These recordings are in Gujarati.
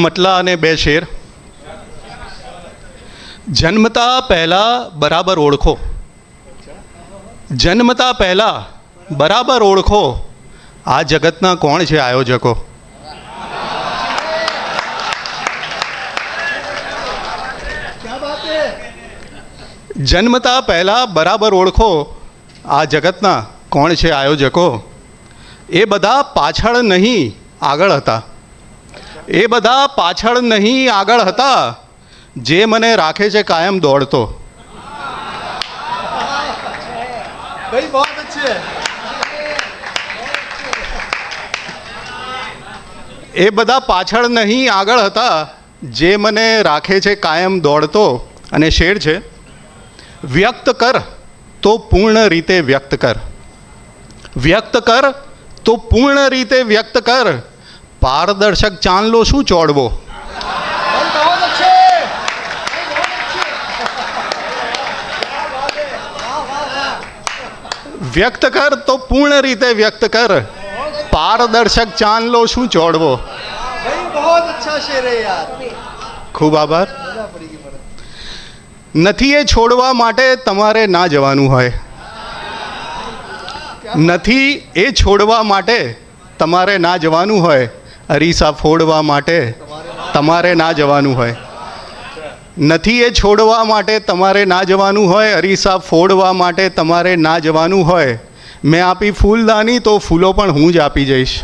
મટલા અને બે શેર. જન્મતા પહેલા બરાબર ઓળખો. જન્મતા પહેલા બરાબર ઓળખો. આ જગતના કોણ છે આયોજકો? જન્મતા પહેલા બરાબર ઓળખો. આ જગતના કોણ છે આયોજકો? એ બધા પાછળ નહીં આગળ હતા. એ બધા પાછળ નહીં આગળ હતા. જે મને રાખે છે કાયમ દોડતો. એ બધા પાછળ નહીં આગળ હતા. જે મને રાખે છે કાયમ દોડતો. અને શેર છે વ્યક્ત કર તો પૂર્ણ રીતે વ્યક્ત કર. વ્યક્ત કર તો પૂર્ણ રીતે વ્યક્ત કર પારદર્શક ચાંદલો શું ચોડવો? વ્યક્ત કર તો પૂર્ણ રીતે વ્યક્ત કર. પારદર્શક ચાંદલો શું ચોડવો? ખૂબ આભાર. નથી એ છોડવા માટે તમારે ના જવાનું હોય. નથી એ છોડવા માટે તમારે ના જવાનું હોય. અરીસા ફોડવા માટે તમારે ના જવાનું હોય. નથી એ છોડવા માટે તમારે ના જવાનું હોય, અરીસા ફોડવા માટે તમારે ના જવાનું હોય. મેં આપી ફૂલદાની તો ફૂલો પણ હું જ આપી જઈશ.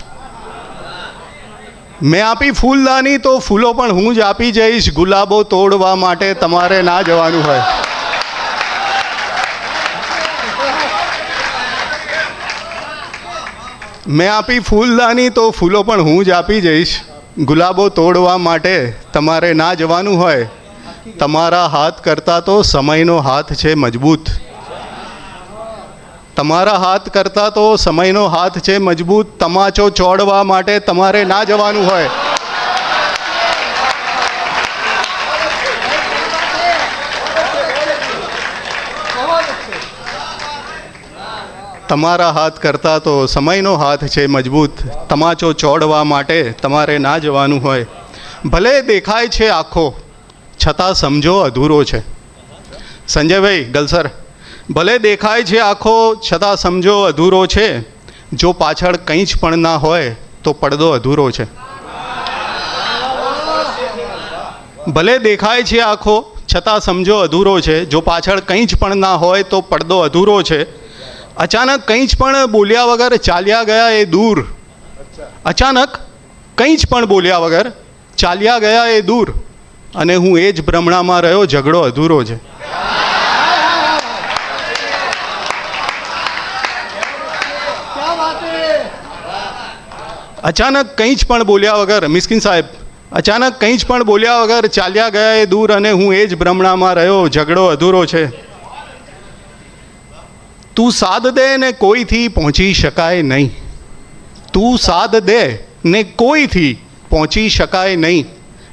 મેં આપી ફૂલદાની તો ફૂલો પણ હું જ આપી જઈશ. ગુલાબો તોડવા માટે તમારે ના જવાનું હોય. મેં આપી ફૂલદાની તો ફૂલો પણ હું જ આપી જઈશ. ગુલાબો તોડવા માટે તમારે ના જવાનું હોય. તમારા હાથ કરતાં તો સમયનો હાથ છે મજબૂત. તમારા હાથ કરતાં તો સમયનો હાથ છે મજબૂત. તમાચો ચોડવા માટે તમારે ના જવાનું હોય. તમારા હાથ કરતાં તો સમયનો હાથ છે મજબૂત. તમાચો ચોડવા માટે તમારે ના જવાનું હોય. ભલે દેખાય છે આખો, છતાં સમજો અધૂરો છે. સંજયભાઈ, ગલસર. ભલે દેખાય છે આખો, છતાં સમજો અધૂરો છે. જો પાછળ કંઈ જ પણ ના હોય, તો પડદો અધૂરો છે. ભલે દેખાય છે આખો, છતાં સમજો અધૂરો છે. જો પાછળ કંઈ જ પણ ના હોય, તો પડદો અધૂરો છે. અચાનક કંઈ જ પણ બોલ્યા વગર ચાલ્યા ગયા એ દૂર. અચાનક કંઈ જ પણ બોલ્યા વગર ચાલ્યા ગયા એ દૂર. અને હું એ જ ભ્રમણામાં રહ્યો, ઝઘડો અધૂરો છે. અચાનક કંઈ જ પણ બોલ્યા વગર, મિસ્કિન સાહેબ, અચાનક કંઈ જ પણ બોલ્યા વગર ચાલ્યા ગયા એ દૂર અને હું એ જ ભ્રમણામાં રહ્યો, ઝઘડો અધૂરો છે. તું સાદ દે ને કોઈથી પહોંચી શકાય નહીં. તું સાદ દે ને કોઈથી પહોંચી શકાય નહીં.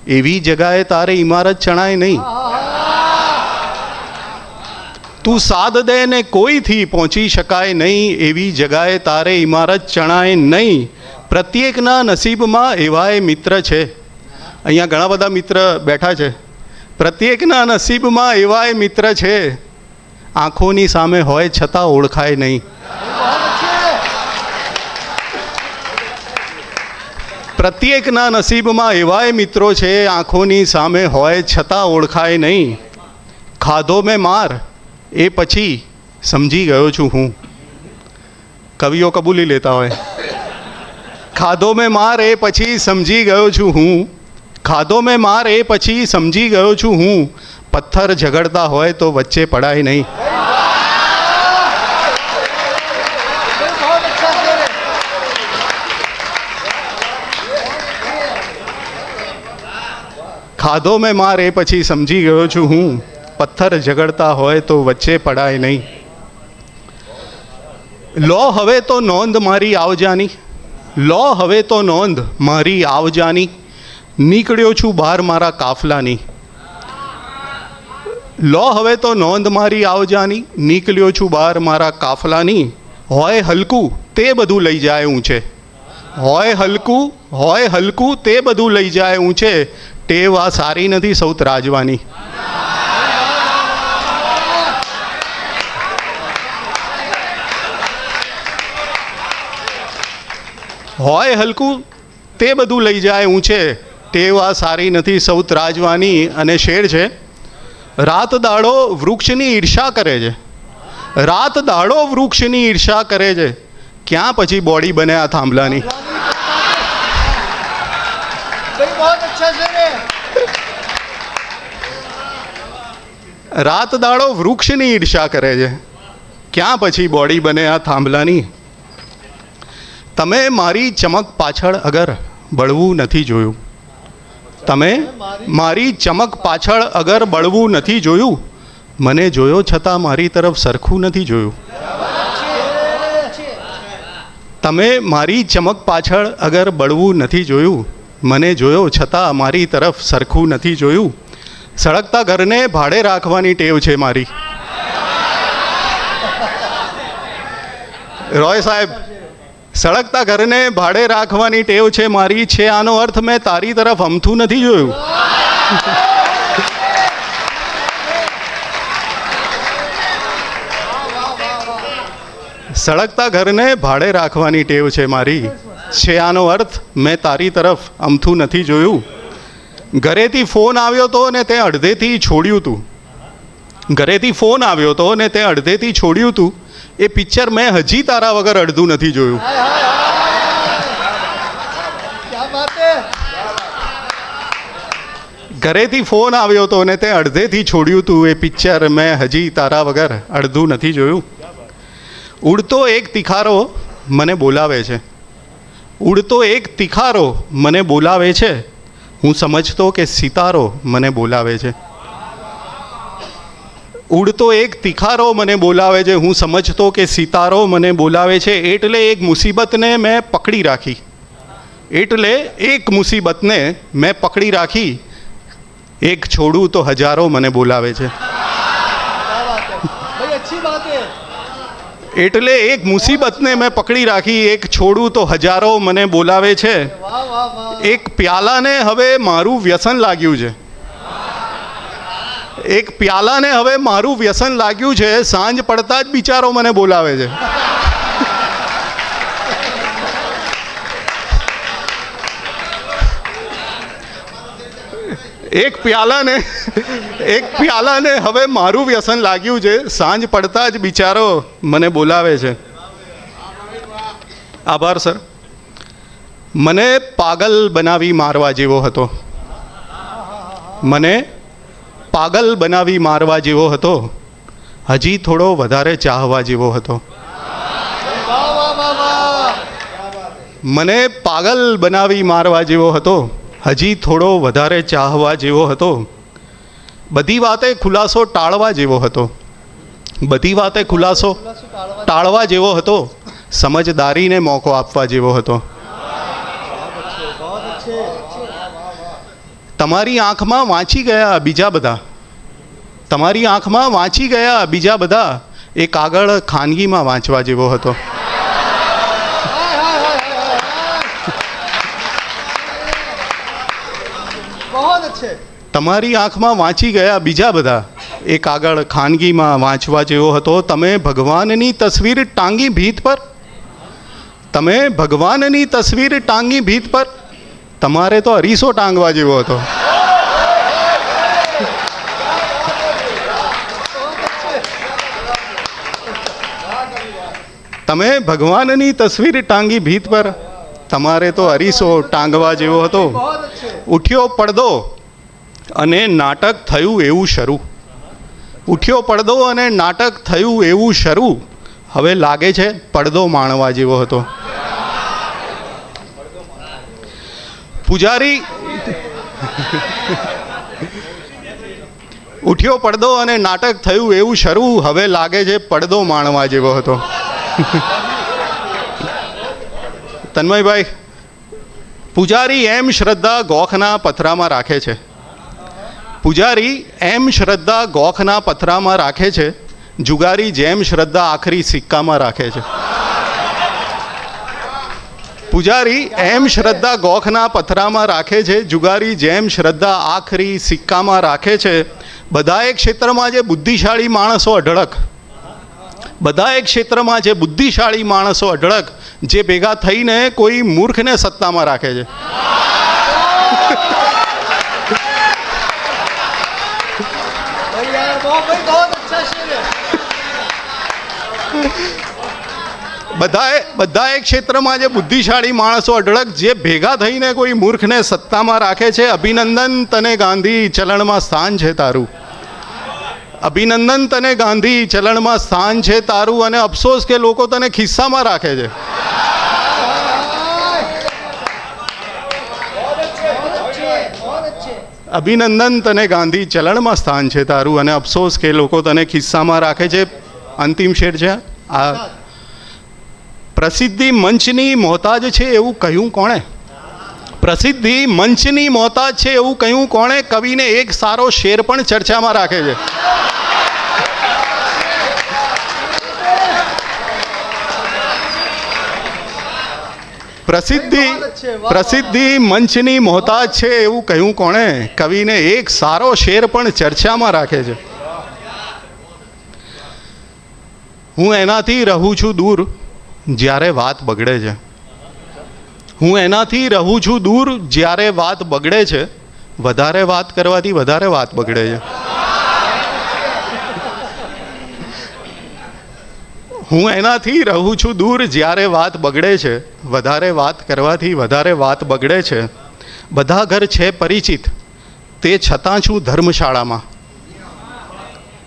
એવી જગાએ તારે ઇમારત ચણાય નહીં. તું સાદ દે ને કોઈથી પહોંચી શકાય નહીં, એવી જગાએ તારે ઇમારત ચણાય નહીં. પ્રત્યેકના નસીબમાં એવાય મિત્ર છે. અહીંયા ઘણા બધા મિત્ર બેઠા છે. પ્રત્યેકના નસીબમાં એવાય મિત્ર છે. આંખોની સામે હોય છતાં ઓળખાય નહીં. પ્રત્યેકના નસીબમાં એવાય મિત્રો છે, આંખોની સામે હોય છતાં ઓળખાય નહીં. ખાધો મેં માર, એ પછી સમજી ગયો છું હું. કવિઓ કબૂલી લેતા હોય. ખાધો મેં માર, એ પછી સમજી ગયો છું હું. ખાધો મેં માર, એ પછી સમજી ગયો છું હું. પથ્થર ઝઘડતા હોય તો વચ્ચે પડાય નહીં. ખાધો મેં માર એ પછી સમજી ગયો છું હું. પથ્થર ઝઘડતા હોય તો વચ્ચે પડાય નહીં. લો હવે તો નોંધ મારી આવજાની લો હવે તો નોંધ મારી આવજાની નીકળ્યો છું બહાર મારા કાફલાની. લો હવે તો નોંધ મારી આવજાની નીકળ્યો છું બહાર મારા કાફલાની, હોય હલકું તે બધું લઈ જાય ઊંચે હોય હલકું હોય હલકું તે બધું લઈ જાય ઊંચે ટેવ આ સારી નથી સૌત રાજવાની. હોય હલકું તે બધું લઈ જાય ઊંચે ટેવ આ સારી નથી સૌત રાજવાની અને શેર છે. રાત દાડો વૃક્ષની ઈર્ષા કરે છે. રાત દાડો વૃક્ષની ઈર્ષા કરે છે. ક્યાં પછી બોડી બને આ થાંભલાની? રાત દાડો વૃક્ષની ઈર્ષા કરે છે. ક્યાં પછી બોડી બને આ થાંભલાની? તમે મારી ચમક પાછળ અગર બળવું નથી જોયું. તમે મારી ચમક પાછળ અગર બળવું નથી જોયું, મને જોયો છતાં મારી તરફ સરખું નથી જોયું. તમે મારી ચમક પાછળ અગર બળવું નથી જોયું, મને જોયો છતાં મારી તરફ સરખું નથી જોયું. સળગતા ઘરને ભાડે રાખવાની ટેવ છે મારી. રોય સાહેબ સળગતા ઘરને ભાડે રાખવાની ટેવ છે મારી, છે આનો અર્થ મેં તારી તરફ અમથું નથી જોયું. સળગતા ઘરને ભાડે રાખવાની ટેવ છે મારી, છે આનો અર્થ મેં તારી તરફ અમથું નથી જોયું. ઘરેથી ફોન આવ્યો તો ને તે અડધેથી છોડ્યું તું. ઘરેથી ફોન આવ્યો હતો ને તે અડધેથી છોડ્યું હતું એ પિક્ચર મેં હજી તારા વગર અડધું નથી જોયું. ઘરેથી ફોન આવ્યો હતો ને તે અડધેથી છોડ્યું હતું એ પિક્ચર મેં હજી તારા વગર અડધું નથી જોયું. ઉડતો એક તિખારો મને બોલાવે છે. ઉડતો એક તિખારો મને બોલાવે છે. હું સમજતો કે સિતારો મને બોલાવે છે. ઉડતો એક તિખારો મને બોલાવે છે હું સમજતો કે સિતારો મને બોલાવે છે એટલે એક મુસીબતને મેં પકડી રાખી. એટલે એક મુસીબતને મેં પકડી રાખી. એક છોડું તો હજારો મને બોલાવે છે. એટલે એક મુસીબતને મેં પકડી રાખી એક છોડું તો હજારો મને બોલાવે છે. એક પ્યાલાને હવે મારું વ્યસન લાગ્યું છે. એક પ્યાલાને હવે મારું વ્યસન લાગ્યું છે, સાંજ પડતા જ બિચારો મને બોલાવે છે. એક પ્યાલાને એક પ્યાલાને હવે મારું વ્યસન લાગ્યું છે, સાંજ પડતા જ બિચારો મને બોલાવે છે. આભાર, સર. મને પાગલ બનાવી મારવા જેવો હતો. મને પાગલ બનાવી મારવા જેવો હતો. હજી થોડો વધારે ચાહવા જેવો હતો. મને પાગલ બનાવી મારવા જેવો હતો. હજી થોડો વધારે ચાહવા જેવો હતો. બધી વાતે ખુલાસો ટાળવા જેવો હતો. બધી વાતે ખુલાસો ટાળવા જેવો હતો. સમજદારીને મોકો આપવા જેવો હતો. તમારી આંખમાં વાંચી ગયા બીજા બધા. તમારી આંખમાં વાંચી ગયા બીજા બધા. એ કાગળ ખાનગીમાં વાંચવા જેવો હતો. તમારી આંખમાં વાંચી ગયા બીજા બધા. એ કાગળ ખાનગીમાં વાંચવા જેવો હતો. તમે ભગવાનની તસવીર ટાંગી ભીત પર? તમે ભગવાનની તસવીર ટાંગી ભીત પર? તમારે તો અરીસો ટાંગવા જેવો હતો. તમે ભગવાનની તસવીર ટાંગી ભીત પર. તમારે તો અરીસો ટાંગવા જેવો હતો. ઉઠ્યો પડદો અને નાટક થયું એવું શરૂ. ઉઠ્યો પડદો અને નાટક થયું એવું શરૂ. હવે લાગે છે પડદો માણવા જેવો હતો. પૂજારી. ઉઠ્યો પડદો અને નાટક થયું એવું શરૂ હવે લાગે છે પડદો માણવા જેવો હતો. તન્મયભાઈ, પૂજારી એમ શ્રદ્ધા ગોખના પથરામાં રાખે છે. પૂજારી એમ શ્રદ્ધા ગોખના પથરામાં રાખે છે. જુગારી જેમ શ્રદ્ધા આખરી સિક્કામાં રાખે છે. પૂજારી એમ શ્રદ્ધા ગોખના પથરામાં રાખે છે, જુગારી જેમ શ્રદ્ધા આખરી સિક્કામાં રાખે છે. બધાએ ક્ષેત્રમાં જે બુદ્ધિશાળી માણસો અઢળક, બધાએ ક્ષેત્રમાં જે બુદ્ધિશાળી માણસો અઢળક, જે ભેગા થઈને કોઈ મૂર્ખને સત્તામાં રાખે છે. भाई બધાએ બધાએ ક્ષેત્રમાં જે બુદ્ધિશાળી માણસો અઢળક, જે ભેગા થઈને કોઈ મૂર્ખને સત્તામાં રાખે છે, અભિનંદન તને ગાંધી ચલણમાં સ્થાન છે તારું. અભિનંદન તને ગાંધી ચલણમાં સ્થાન છે તારું અને અફસોસ કે લોકો તને ખિસ્સામાં રાખે છે. અભિનંદન તને ગાંધી ચલણમાં સ્થાન છે તારું અને અફસોસ કે લોકો તને ખિસ્સામાં રાખે છે. અંતિમ શેર છે આ. પ્રસિદ્ધિ મંચની મોહતાજ છે એવું કહ્યું કોણે? પ્રસિદ્ધિ મંચની મોહતાજ છે એવું કહ્યું કોણે? કવિને એક સારો શેર પણ ચર્ચામાં રાખે છે. પ્રસિદ્ધિ પ્રસિદ્ધિ મંચની મોહતાજ છે એવું કહ્યું કોણે? કવિને એક સારો શેર પણ ચર્ચામાં રાખે છે. હું એનાથી રહું છું દૂર. જ્યારે વાત બગડે છે. હું એનાથી રહું છું દૂર, જ્યારે વાત બગડે છે, વધારે વાત કરવાથી વધારે વાત બગડે છે. હું એનાથી રહું છું દૂર, જ્યારે વાત બગડે છે, વધારે વાત કરવાથી વધારે વાત બગડે છે. બધા ઘર છે પરિચિત. તે છતાં છું ધર્મશાળામાં.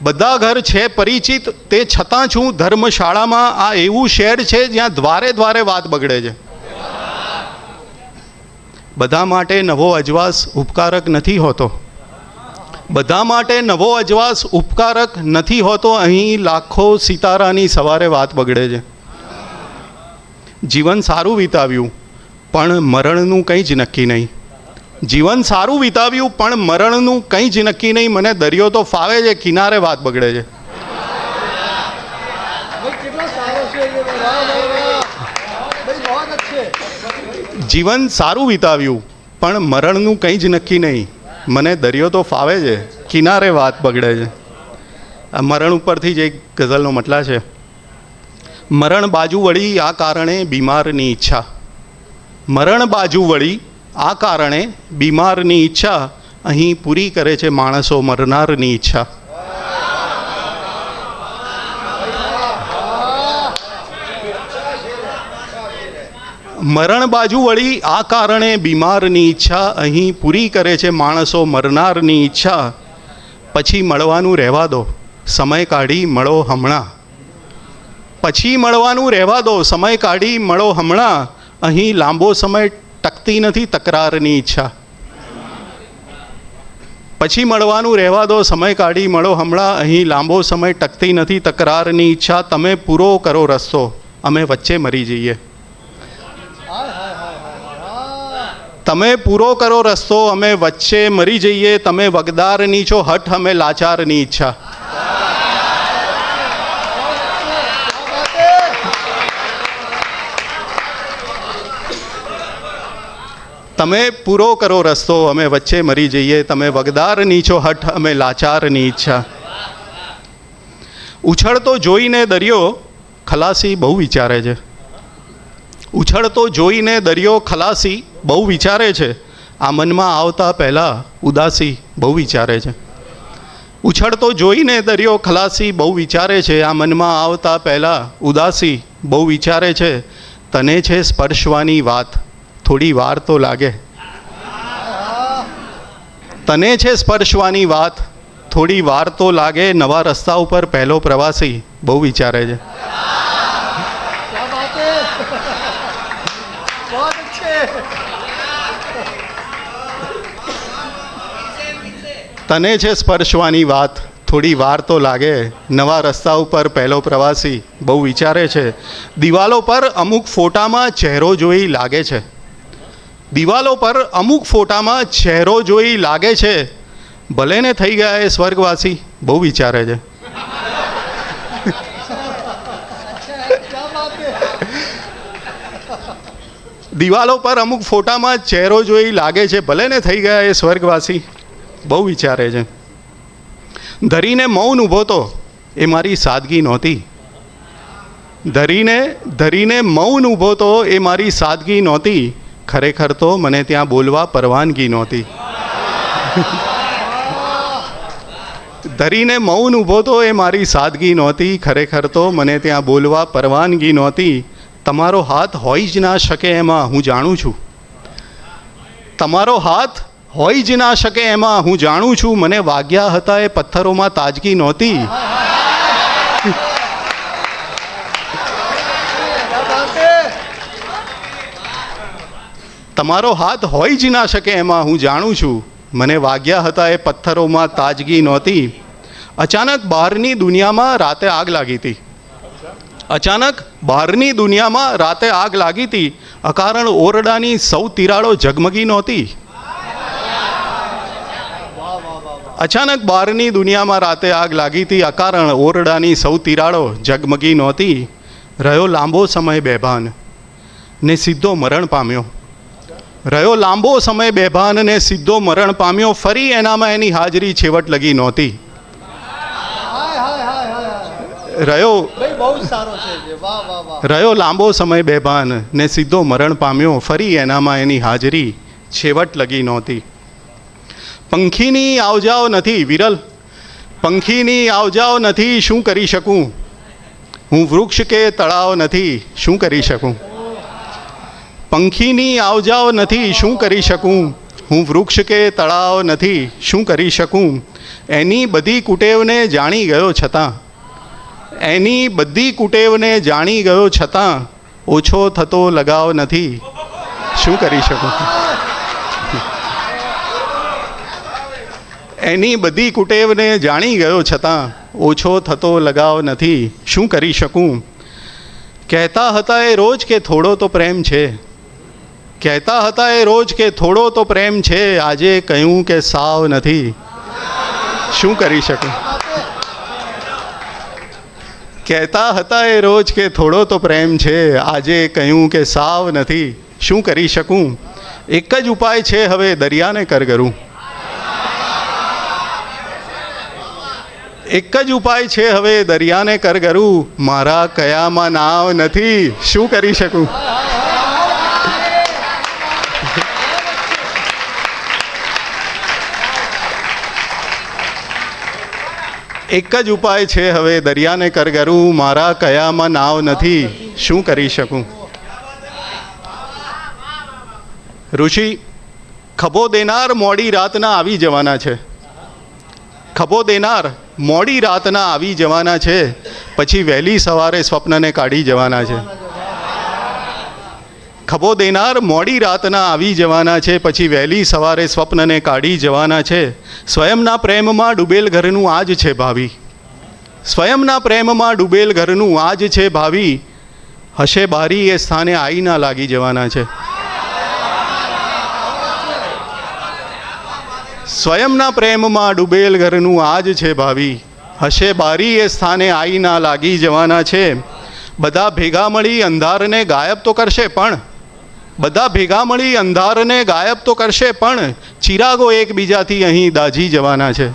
બધા ઘર છે પરિચિત, તે છતાં છું ધર્મશાળામાં. આ એવું શહેર છે જ્યાં દ્વારે દ્વારે વાત બગડે છે. બધા માટે નવો અજવાસ ઉપકારક નથી હોતો. બધા માટે નવો અજવાસ ઉપકારક નથી હોતો. અહીં લાખો સિતારાની સવારે વાત બગડે છે. જીવન સારું વિતાવ્યું, પણ મરણનું કંઈ જ નક્કી નહીં. જીવન સારું વિતાવ્યું પણ મરણનું કંઈ જ નક્કી નહીં. મને દરિયો તો ફાવે છે કિનારે વાત બગડે છે. જીવન સારું વિતાવ્યું પણ મરણનું કંઈ જ નક્કી નહીં. મને દરિયો તો ફાવે છે કિનારે વાત બગડે છે. આ મરણ ઉપરથી જ એક ગઝલનો મટલા છે. મરણ બાજુ વળી આ કારણે બીમારની ઈચ્છા. મરણ બાજુ વળી આ કારણે બીમારની ઈચ્છા અહીં પૂરી કરે છે માણસો મરનારની ઈચ્છા. મરણ બાજુ વળી આ કારણે બીમારની ઈચ્છા અહીં પૂરી કરે છે માણસો મરનારની ઈચ્છા. પછી મળવાનું રહેવા દો, સમય કાઢી મળો હમણાં. પછી મળવાનું રહેવા દો, સમય કાઢી મળો હમણાં. અહીં લાંબો સમય ટકતી નથી તકરારની ઈચ્છા. પછી મળવાનું રહેવા દો, સમય કાઢી મળો. હમણાં અહીં લાંબો સમય ટકતી નથી તકરારની ઈચ્છા. તમે પૂરો કરો રસ્તો. અમે વચ્ચે મરી જઈએ. તમે પૂરો કરો રસ્તો. અમે વચ્ચે મરી જઈએ. તમે વગદારની છો. હઠ અમે લાચારની ઈચ્છા. તમે પૂરો કરો રસ્તો, અમે વચ્ચે મરી જઈએ. તમે વગદારની છો હઠ, અમે લાચારની ઈચ્છા ઉછળતો જોઈને દરિયો ખલાસી બહુ વિચારે છે. ઉછળતો જોઈને દરિયો ખલાસી બહુ વિચારે છે. આ મનમાં આવતા પહેલાં ઉદાસી બહુ વિચારે છે. ઉછળતો જોઈને દરિયો ખલાસી બહુ વિચારે છે. આ મનમાં આવતા પહેલાં ઉદાસી બહુ વિચારે છે. તને છે સ્પર્શવાની વાત. થોડી વાર તો લાગે. તને છે સ્પર્શવાની વાત. થોડી વાર તો લાગે નવા રસ્તા ઉપર પહેલો પ્રવાસી. બહુ વિચારે છે. તને છે સ્પર્શવાની વાત. થોડી વાર તો લાગે નવા રસ્તા ઉપર પહેલો પ્રવાસી. બહુ વિચારે છે. દિવાલો પર અમુક ફોટામાં ચહેરો જોઈ લાગે છે. દિવાલો પર અમુક ફોટામાં ચહેરો જોઈ લાગે છે. ભલે ને થઈ ગયા એ સ્વર્ગવાસી, બહુ વિચારે છે. દિવાલો પર અમુક ફોટામાં ચહેરો જોઈ લાગે છે. ભલે ને થઈ ગયા એ સ્વર્ગવાસી, બહુ વિચારે છે. ધરીને મૌન ઊભો તો એ મારી સાદગી નહોતી. ધરીને ધરીને મૌન ઊભો તો એ મારી સાદગી નહોતી. ખરેખર તો મને ત્યાં બોલવા પરવાનગી નહોતી. ધરીને મૌન ઊભો તો એ મારી સાદગી નહોતી. ખરેખર તો મને ત્યાં બોલવા પરવાનગી નહોતી. તમારો હાથ હોઈ જ ના શકે એમાં હું જાણું છું. તમારો હાથ હોઈ જ ના શકે એમાં હું જાણું છું. મને વાગ્યા હતા એ પથ્થરોમાં તાજગી નહોતી. તમારો હાથ હોઈ જ ના શકે એમાં હું જાણું છું. મને વાગ્યા હતા એ પથ્થરોમાં તાજગી નહોતી. અચાનક બહારની દુનિયામાં રાતે આગ લાગી હતી. અચાનક બહારની દુનિયામાં રાતે આગ લાગી હતી. અકારણ ઓરડાની સૌ તિરાડો ઝગમગી નહોતી. અચાનક બહારની દુનિયામાં રાતે આગ લાગી હતી. અકારણ ઓરડાની સૌ તિરાડો ઝગમગી નહોતી. રહ્યો લાંબો સમય બેભાન. ને સીધો મરણ પામ્યો. રહ્યો લાંબો સમય બેભાન અને સીધો મરણ પામ્યો, ફરી એનામાં એની હાજરી છેવટ લગી નહોતી. રહ્યો રહ્યો લાંબો સમય બેભાન ને સીધો મરણ પામ્યો, ફરી એનામાં એની હાજરી છેવટ લગી નહોતી. પંખીની આવજાઓ નથી, વિરલ. પંખીની આવજાઓ નથી, શું કરી શકું? હું વૃક્ષ કે તળાવ નથી, શું કરી શકું? પંખીની આવજાવ નથી, શું કરી શકું? હું વૃક્ષ કે તળાવ નથી, શું કરી શકું? એની બધી કુટેવને જાણી ગયો છતાં. એની બધી કુટેવને જાણી ગયો છતાં ઓછો થતો લગાવ નથી. શું કરી શકું? એની બધી કુટેવને જાણી ગયો છતાં ઓછો થતો લગાવ નથી. શું કરી શકું? કહેતા હતા એ રોજ કે થોડો તો પ્રેમ છે. કહેતા હતા એ રોજ કે થોડો તો પ્રેમ છે, આજે કહ્યું કે સાવ નથી. શું કરી શકું? કહેતા હતા એ રોજ કે થોડો તો પ્રેમ છે, આજે કહ્યું કે સાવ નથી. શું કરી શકું? એક જ ઉપાય છે હવે દરિયાને કરગરું. એક જ ઉપાય છે હવે દરિયાને કરગરું. મારા કયામાં નાવ નથી. શું કરી શકું? એક જ ઉપાય છે હવે દરિયાને કરગરું, મારા કયામાં નાવ નથી. શું કરી શકું? ઋષિ ખભો દેનાર મોડી રાતના આવી જવાના છે. ખભો દેનાર મોડી રાતના આવી જવાના છે. પછી વહેલી સવારે સ્વપ્નને કાઢી જવાના છે. ખભો દેનાર મોડી રાતના આવી જવાના છે, પછી વહેલી સવારે સ્વપ્નને કાઢી જવાના છે. સ્વયંના પ્રેમમાં ડૂબેલ ઘરનું આજ છે ભાવિ. સ્વયંના પ્રેમમાં ડૂબેલ ઘરનું આજ છે ભાવિ. હશે બારી એ સ્થાને આઈના લાગી જવાના છે. સ્વયંના પ્રેમમાં ડૂબેલ ઘરનું આજ છે ભાવિ. હશે બારી એ સ્થાને આઈના લાગી જવાના છે. બધા ભેગા મળી અંધારને ગાયબ તો કરશે પણ બધા ભેગા મળી અંધારને ગાયબ તો કરશે પણ ચિરાગો એકબીજાથી અહીં દાઝી જવાના છે.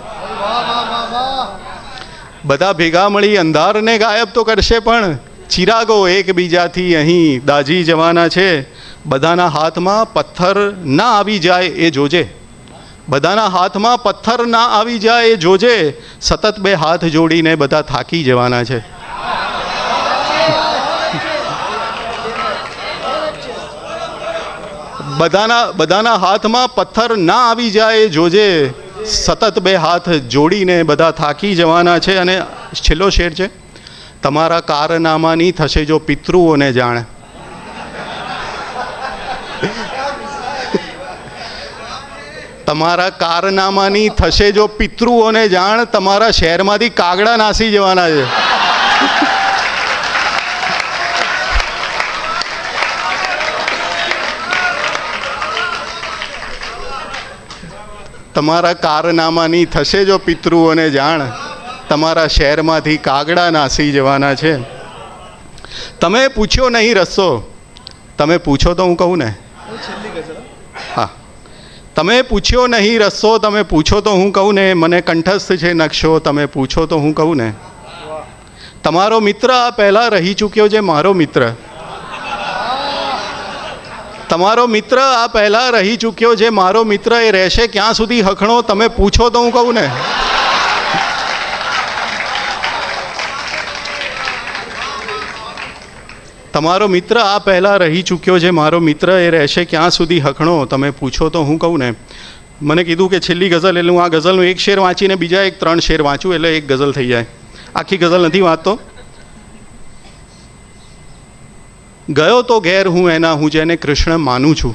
બધા ભેગા મળી અંધારને ગાયબ તો કરશે પણ ચિરાગો એકબીજાથી અહીં દાઝી જવાના છે. બધાના હાથમાં પથ્થર ના આવી જાય એ જોજે. બધાના હાથમાં પથ્થર ના આવી જાય એ જોજે. સતત બે હાથ જોડીને બધા થાકી જવાના છે. બધાના બધાના હાથમાં પથ્થર ના આવી જાય, જોજે. સતત બે હાથ જોડીને બધા થાકી જવાના છે. અને છેલ્લો શેર છે, તમારા કારનામાની થશે જો પિતૃઓને જાણ. તમારા કારનામાની થશે જો પિતૃઓને જાણ, તમારા શહેરમાંથી કાગડા નાસી જવાના છે. તમારા કારનામાની થશે જો પિતૃઓને જાણ. તમારા શહેરમાંથી કાગડા નાસી જવાના છે. તમે પૂછ્યો નહીં રસ્તો. તમે પૂછો તો હું કહું ને? હું. તમે પૂછ્યો નહીં રસ્તો, તમે પૂછો તો હું કહું ને? મને કંઠસ્થ છે નકશો, તમે પૂછો તો હું કહું ને? તમારો મિત્ર આ પહેલાં રહી ચૂક્યો છે, મારો મિત્ર. તમારો મિત્ર આ પહેલાં રહી ચૂક્યો છે મારો મિત્ર એ રહેશે, ક્યાં સુધી હખણો તમે પૂછો તો હું કહું ને? તમારો મિત્ર આ પહેલાં રહી ચૂક્યો છે મારો મિત્ર એ રહેશે, ક્યાં સુધી હખણો તમે પૂછો તો હું કહું ને? મને કીધું કે છેલ્લી ગઝલ, એટલે હું આ ગઝલનું એક શેર વાંચીને બીજા એક ત્રણ શેર વાંચું, એટલે એક ગઝલ થઈ જાય. આખી ગઝલ નથી વાંચતો. ગયો તો ઘેર હું એના, હું જેને કૃષ્ણ માનું છું.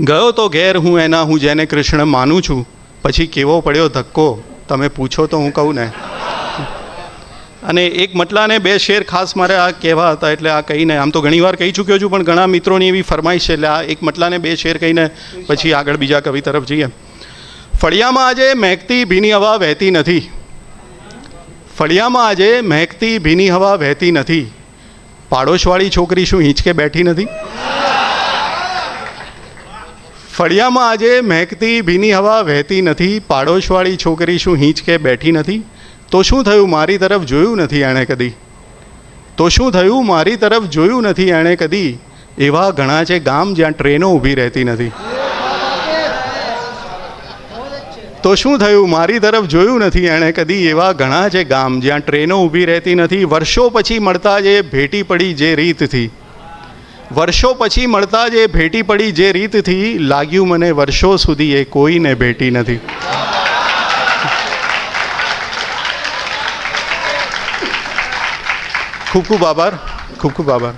ગયો તો ઘેર હું એના, હું જેને કૃષ્ણ માનું છું. પછી કેવો પડ્યો ધક્કો? તમે પૂછો તો હું કહું ને. અને એક મટલાને બે શેર ખાસ મારે આ કહેવા હતા એટલે આ કહીને, આમ તો ઘણીવાર કહી ચૂક્યો છું, પણ ઘણા મિત્રોની એવી ફરમાઈશ છે એટલે આ એક મટલાને બે શેર કહીને પછી આગળ બીજા કવિ તરફ જઈએ. ફળિયામાં આજે મહેકતી ભીની હવા વહેતી નથી. ફળિયામાં આજે મહેકતી ભીની હવા વહેતી નથી. પાડોશવાળી છોકરી શું હિંચકે બેઠી નથી? ફળિયામાં આજે મહેકતી ભીની હવા વહેતી નથી, પાડોશવાળી છોકરી શું હિંચકે બેઠી નથી? તો શું થયું મારી તરફ જોયું નથી એણે કદી? તો શું થયું મારી તરફ જોયું નથી એણે કદી? એવા ઘણા છે ગામ જ્યાં ટ્રેનો ઊભી રહેતી નથી. તો શું થયું? મારી તરફ જોયું નથી એણે કદી એવા ઘણા છે ગામ જ્યાં ટ્રેનો ઊભી રહેતી નથી. વર્ષો પછી મળતા જે ભેટી પડી જે રીતથી. વર્ષો પછી મળતા જે ભેટી પડી જે રીતથી લાગ્યું મને વર્ષો સુધી એ કોઈને ભેટી નથી. ખૂબ ખૂબ આભાર. ખૂબ ખૂબ આભાર.